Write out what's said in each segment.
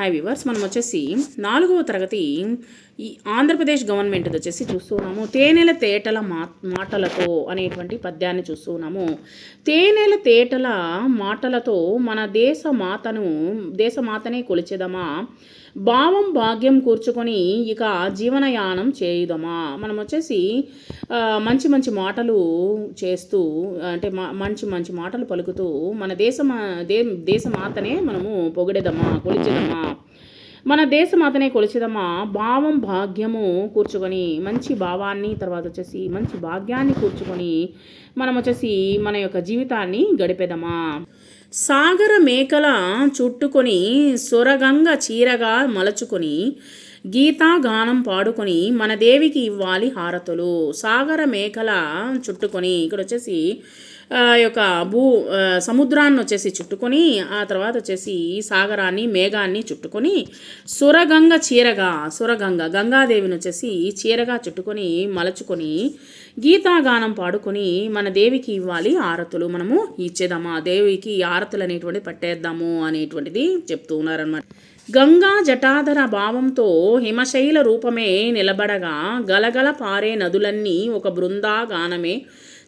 Hi viewers మనం వచ్చేసి నాలుగవ తరగతి ఈ ఆంధ్రప్రదేశ్ గవర్నమెంట్ వచ్చేసి చూస్తూ ఉన్నాము. తేనెల తేటల మా మాటలతో అనేటువంటి పద్యాన్ని చూస్తూ ఉన్నాము. తేనెల తేటల మాటలతో మన దేశ మాతను దేశ మాతనే కొలిచెదమా? భావం భాగ్యం కూర్చుకొని ఇక జీవనయానం చేయుదమా? మనం వచ్చేసి మంచి మంచి మాటలు చేస్తూ అంటే మా- మంచి మంచి మాటలు పలుకుతూ మన దేశమా దే దేశమాతనే మనము పొగిడేదమా కొలిచెదమా మన దేశం అతనే కొలిచిదమ్మా. భావం భాగ్యము కూర్చుకొని మంచి భావాన్ని తర్వాత వచ్చేసి మంచి భాగ్యాన్ని కూర్చుకొని మనం వచ్చేసి మన యొక్క జీవితాన్ని గడిపేదమా సాగర మేకల చుట్టుకొని సొరగంగ చీరగా మలచుకొని గీతాగానం పాడుకొని మన దేవికి ఇవ్వాలి హారతులు. సాగర మేకల చుట్టుకొని ఇక్కడ వచ్చేసి ఆ యొక్క భూ సముద్రాన్ని వచ్చేసి చుట్టుకొని ఆ తర్వాత వచ్చేసి సాగరాన్ని మేఘాన్ని చుట్టుకొని సురగంగ చీరగా సురగంగ గంగాదేవిని వచ్చేసి చీరగా చుట్టుకొని మలచుకొని గీతాగానం పాడుకొని మన దేవికి ఇవ్వాలి ఆరతులు మనము ఇచ్చేదామా దేవికి ఆరతులు అనేటువంటి పట్టేద్దాము అనేటువంటిది చెప్తూ ఉన్నారనమాట గంగా జటాధర భావంతో హిమశైల రూపమే నిలబడగా గలగల పారే నదులన్నీ ఒక బృందాగానమే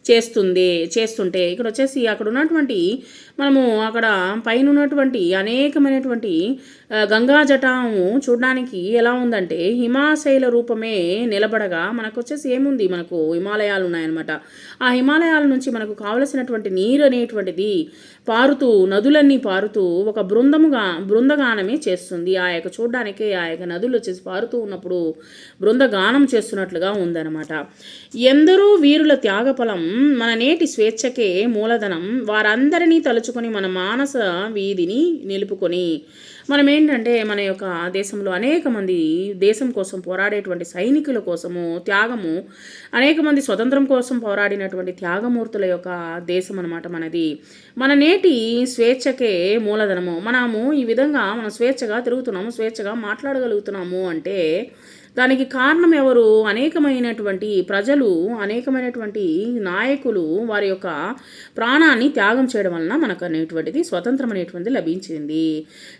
చేస్తుంది చేస్తుంటే ఇక్కడ వచ్చేసి అక్కడ ఉన్నటువంటి మనము అక్కడ పైన ఉన్నటువంటి అనేకమైనటువంటి గంగా జటాము చూడడానికి ఎలా ఉందంటే హిమాశైల రూపమే నిలబడగా మనకు వచ్చేసి ఏముంది? మనకు హిమాలయాలు ఉన్నాయన్నమాట. ఆ హిమాలయాల నుంచి మనకు కావలసినటువంటి నీరు అనేటువంటిది పారుతూ నదులన్నీ పారుతూ ఒక బృందముగా బృందగానమే చేస్తుంది. ఆ యొక్క చూడడానికి ఆ యొక్క నదులు వచ్చేసి పారుతూ ఉన్నప్పుడు బృందగానం చేస్తున్నట్లుగా ఉందన్నమాట. ఎందరో వీరుల త్యాగఫలం మన నేటి స్వేచ్ఛకే మూలధనం. వారందరినీ తలుచుకొని మన మానస వీధిని నిలుపుకొని మనం ఏంటంటే మన యొక్క దేశంలో అనేక మంది దేశం కోసం పోరాడేటువంటి సైనికుల కోసము త్యాగము అనేక మంది స్వతంత్రం కోసం పోరాడినటువంటి త్యాగమూర్తుల యొక్క దేశం అనమాట మనది. మన నేటి స్వేచ్ఛకే మూలధనము. మనము ఈ విధంగా మనం స్వేచ్ఛగా తిరుగుతున్నాము స్వేచ్ఛగా మాట్లాడగలుగుతున్నాము అంటే దానికి కారణం ఎవరు? అనేకమైనటువంటి ప్రజలు అనేకమైనటువంటి నాయకులు వారి యొక్క ప్రాణాన్ని త్యాగం చేయడం వలన మనకు అనేటువంటిది స్వతంత్రం అనేటువంటిది లభించింది.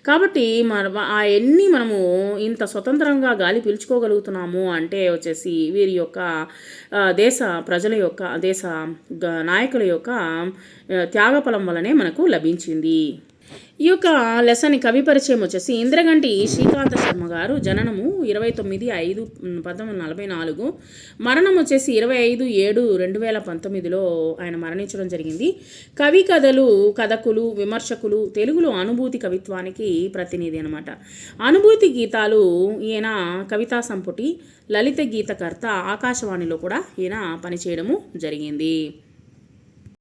కాబట్టి మన అవన్నీ మనము ఇంత స్వతంత్రంగా గాలి పీల్చుకోగలుగుతున్నాము అంటే వచ్చేసి వీరి యొక్క దేశ ప్రజల యొక్క దేశ గ- నాయకుల యొక్క త్యాగఫలం వలనే మనకు లభించింది. ఈ యొక్క లెసన్ కవి పరిచయం వచ్చేసి ఇంద్రగంటి శ్రీకాంత శర్మ గారు జననము ఇరవై తొమ్మిది ఐదు పంతొమ్మిది నలభై నాలుగు. మరణం వచ్చేసి ఇరవై ఐదు ఏడు రెండు వేల పంతొమ్మిదిలో ఆయన మరణించడం జరిగింది. కవి కథలు కథకులు విమర్శకులు తెలుగులో అనుభూతి కవిత్వానికి ప్రతినిధి అనమాట అనుభూతి గీతాలు ఈయన కవితా సంపుటి లలిత గీతకర్త ఆకాశవాణిలో కూడా ఈయన పనిచేయడము జరిగింది.